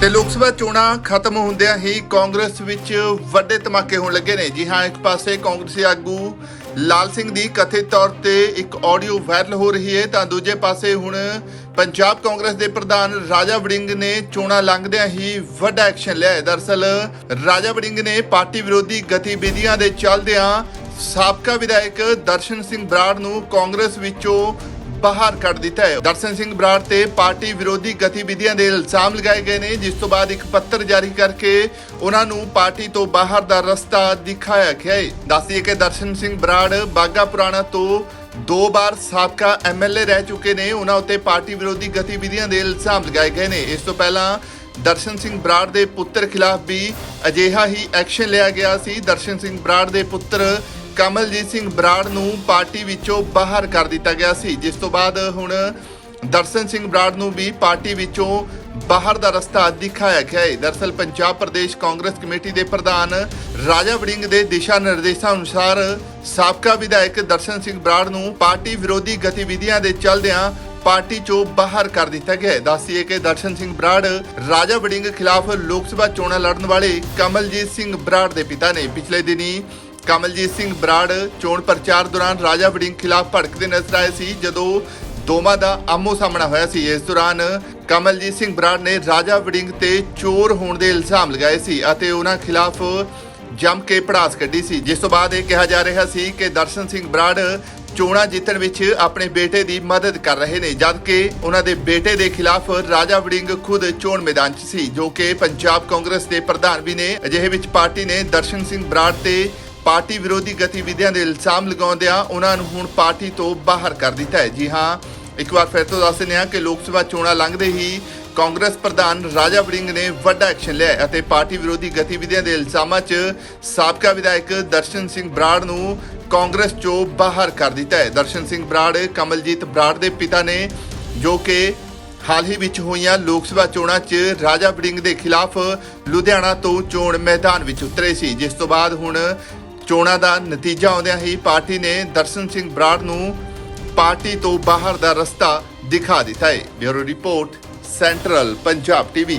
ਤੇ ਲੋਕ ਸਭਾ ਚੋਣਾਂ ਖਤਮ ਹੁੰਦਿਆਂ ਹੀ ਕਾਂਗਰਸ ਵਿੱਚ ਵੱਡੇ ਧਮਾਕੇ ਹੋਣ ਲੱਗੇ ਨੇ। ਜੀ ਹਾਂ, ਇੱਕ ਪਾਸੇ ਕਾਂਗਰਸੀ ਆਗੂ ਲਾਲ ਸਿੰਘ ਦੀ ਕਥਿਤ ਤੌਰ ਤੇ ਇੱਕ ਆਡੀਓ ਵਾਇਰਲ ਹੋ ਰਹੀ ਹੈ, ਤਾਂ ਦੂਜੇ ਪਾਸੇ ਹੁਣ ਪੰਜਾਬ ਕਾਂਗਰਸ ਦੇ ਪ੍ਰਧਾਨ ਰਾਜਾ ਵੜਿੰਗ ਨੇ ਚੋਣਾਂ ਲੰਘਦਿਆਂ ਹੀ ਵੱਡਾ ਐਕਸ਼ਨ ਲਿਆ ਹੈ। ਦਰਸਲ, ਰਾਜਾ ਵੜਿੰਗ ਨੇ ਪਾਰਟੀ ਵਿਰੋਧੀ ਗਤੀਵਿਧੀਆਂ ਦੇ ਚੱਲਦਿਆਂ ਸਾਬਕਾ ਵਿਧਾਇਕ ਦਰਸ਼ਨ ਸਿੰਘ ਬਰਾੜ ਨੂੰ ਕਾਂਗਰਸ ਵਿੱਚੋਂ ਬਾਹਰ ਕੱਢ ਦਿੱਤਾ ਹੈ। ਦਰਸ਼ਨ ਸਿੰਘ ਬਰਾੜ ਤੇ ਪਾਰਟੀ ਵਿਰੋਧੀ ਗਤੀਵਿਧੀਆਂ ਦੇ ਇਲਜ਼ਾਮ ਲਗਾਏ ਗਏ ਨੇ, ਜਿਸ ਤੋਂ ਬਾਅਦ ਇੱਕ ਪੱਤਰ ਜਾਰੀ ਕਰਕੇ ਉਹਨਾਂ ਨੂੰ ਪਾਰਟੀ ਤੋਂ ਬਾਹਰ ਦਾ ਰਸਤਾ ਦਿਖਾਇਆ ਗਿਆ ਹੈ। ਦੱਸਦੀਏ ਕਿ ਦਰਸ਼ਨ ਸਿੰਘ ਬਰਾੜ ਬਾਗਾ ਪੁਰਾਣਾ ਤੋਂ ਦੋ ਵਾਰ ਸਾਬਕਾ ਐਮਐਲਏ ਰਹਿ ਚੁੱਕੇ ਨੇ। ਉਹਨਾਂ ਉੱਤੇ ਪਾਰਟੀ ਵਿਰੋਧੀ ਗਤੀਵਿਧੀਆਂ ਦੇ ਇਲਜ਼ਾਮ ਲਗਾਏ ਗਏ ਨੇ। ਇਸ ਤੋਂ ਪਹਿਲਾਂ ਦਰਸ਼ਨ ਸਿੰਘ ਬਰਾੜ ਦੇ ਪੁੱਤਰ ਖਿਲਾਫ ਵੀ ਅਜਿਹਾ ਹੀ ਐਕਸ਼ਨ ਲਿਆ ਗਿਆ ਸੀ। ਦਰਸ਼ਨ ਸਿੰਘ ਬਰਾੜ ਦੇ ਪੁੱਤਰ ਕਮਲਜੀਤ ਸਿੰਘ ਬਰਾੜ ਨੂੰ ਪਾਰਟੀ ਵਿੱਚੋਂ ਬਾਹਰ ਕਰ ਦਿੱਤਾ ਗਿਆ ਸੀ, ਜਿਸ ਤੋਂ ਬਾਅਦ ਹੁਣ ਦਰਸ਼ਨ ਸਿੰਘ ਬਰਾੜ ਨੂੰ ਵੀ ਪਾਰਟੀ ਵਿੱਚੋਂ ਬਾਹਰ ਦਾ ਰਸਤਾ ਦਿਖਾਇਆ ਗਿਆ ਹੈ। ਦਰਸਲ ਪੰਜਾਬ ਪ੍ਰਦੇਸ਼ ਕਾਂਗਰਸ ਕਮੇਟੀ ਦੇ ਪ੍ਰਧਾਨ ਰਾਜਾ ਵੜਿੰਗ ਦੇ ਦਿਸ਼ਾ ਨਿਰਦੇਸ਼ਾਂ ਅਨੁਸਾਰ ਸਾਬਕਾ ਵਿਧਾਇਕ ਦਰਸ਼ਨ ਸਿੰਘ ਬਰਾੜ ਨੂੰ ਪਾਰਟੀ ਵਿਰੋਧੀ ਗਤੀਵਿਧੀਆਂ ਦੇ ਚੱਲਦਿਆਂ ਪਾਰਟੀ ਚੋਂ ਬਾਹਰ ਕਰ ਦਿੱਤਾ ਗਿਆ ਹੈ। ਦੱਸੀਏ ਕਿ ਦਰਸ਼ਨ ਸਿੰਘ ਬਰਾੜ ਰਾਜਾ ਵੜਿੰਗ ਖਿਲਾਫ ਲੋਕ ਸਭਾ ਚੋਣਾਂ ਲੜਨ ਵਾਲੇ ਕਮਲਜੀਤ ਸਿੰਘ ਬਰਾੜ ਦੇ ਪਿਤਾ ਨੇ। ਪਿਛਲੇ ਦਿਨੀ ਕਮਲਜੀਤ ਸਿੰਘ ਬਰਾੜ ਚੋਣ ਪ੍ਰਚਾਰ ਦੌਰਾਨ ਰਾਜਾ ਵੜਿੰਗ ਖਿਲਾਫ ਭੜਕਦੇ ਨਜ਼ਰ ਆਏ ਸੀ, ਜਦੋਂ ਦੋਵਾਂ ਦਾ ਆਮੋ ਸਾਹਮਣਾ ਹੋਇਆ ਸੀ। ਇਸ ਦੌਰਾਨ ਕਮਲਜੀਤ ਸਿੰਘ ਬਰਾੜ ਨੇ ਰਾਜਾ ਵੜਿੰਗ ਤੇ ਚੋਰ ਹੋਣ ਦੇ ਇਲਜ਼ਾਮ ਲਗਾਏ ਸੀ ਅਤੇ ਉਹਨਾਂ ਖਿਲਾਫ ਜੰਮ ਕੇ ਪੜਾਸ ਕੱਢੀ ਸੀ। ਜਿਸ ਤੋਂ ਬਾਅਦ ਇਹ ਕਿਹਾ ਜਾ ਰਿਹਾ ਸੀ ਕਿ ਦਰਸ਼ਨ ਸਿੰਘ ਬਰਾੜ ਚੋਣਾਂ ਜਿੱਤਣ ਵਿੱਚ ਆਪਣੇ ਬੇਟੇ ਦੀ ਮਦਦ ਕਰ ਰਹੇ ਨੇ ਜਦਕਿ ਉਹਨਾਂ ਦੇ ਬੇਟੇ ਦੇ ਖਿਲਾਫ ਰਾਜਾ ਵੜਿੰਗ ਖੁਦ ਚੋਣ ਮੈਦਾਨ 'ਚ ਸੀ, ਜੋ ਕਿ ਪੰਜਾਬ ਕਾਂਗਰਸ ਦੇ ਪ੍ਰਧਾਨ ਵੀ ਨੇ। ਅਜਿਹੇ ਵਿੱਚ ਪਾਰਟੀ ਨੇ ਦਰਸ਼ਨ ਸਿੰਘ ਬਰਾੜ ਤੇ ਪਾਰਟੀ ਵਿਰੋਧੀ ਗਤੀਵਿਧੀਆਂ ਦੇ ਇਲਜ਼ਾਮ ਲਗਾਉਂਦਿਆਂ ਉਹਨਾਂ ਨੂੰ ਹੁਣ ਪਾਰਟੀ ਤੋਂ ਬਾਹਰ ਕਰ ਦਿੱਤਾ ਹੈ। ਜੀ ਹਾਂ, ਇੱਕ ਵਾਰ ਫਿਰ ਤੋਂ ਦੱਸ ਦਿੰਦੇ ਹਾਂ ਕਿ ਲੋਕ ਸਭਾ ਚੋਣਾਂ ਲੰਘਦੇ ਹੀ ਕਾਂਗਰਸ ਪ੍ਰਧਾਨ ਰਾਜਾ ਵੜਿੰਗ ਨੇ ਵੱਡਾ ਐਕਸ਼ਨ ਲਿਆ ਅਤੇ ਪਾਰਟੀ ਵਿਰੋਧੀ ਗਤੀਵਿਧੀਆਂ ਦੇ ਇਲਜ਼ਾਮਾਂ 'ਚ ਸਾਬਕਾ ਵਿਧਾਇਕ ਦਰਸ਼ਨ ਸਿੰਘ ਬਰਾੜ ਨੂੰ ਕਾਂਗਰਸ 'ਚੋਂ ਬਾਹਰ ਕਰ ਦਿੱਤਾ ਹੈ। ਦਰਸ਼ਨ ਸਿੰਘ ਬਰਾੜ, ਕਮਲਜੀਤ ਬਰਾੜ ਦੇ ਪਿਤਾ ਨੇ ਜੋ ਕਿ ਹਾਲ ਹੀ ਵਿੱਚ ਹੋਈਆਂ ਲੋਕ ਸਭਾ ਚੋਣਾਂ 'ਚ ਰਾਜਾ ਵੜਿੰਗ ਦੇ ਖਿਲਾਫ ਲੁਧਿਆਣਾ ਤੋਂ ਚੋਣ ਮੈਦਾਨ ਵਿੱਚ ਉਤਰੇ ਸੀ। ਜਿਸ ਤੋਂ ਬਾਅਦ ਹੁਣ ਚੋਣਾਂ ਦਾ ਨਤੀਜਾ ਆਉਂਦਿਆਂ ਹੀ ਪਾਰਟੀ ਨੇ ਦਰਸ਼ਨ ਸਿੰਘ ਬਰਾੜ ਨੂੰ ਪਾਰਟੀ ਤੋਂ ਬਾਹਰ ਦਾ ਰਸਤਾ ਦਿਖਾ ਦਿੱਤਾ ਹੈ। Bureau report, central Punjab TV.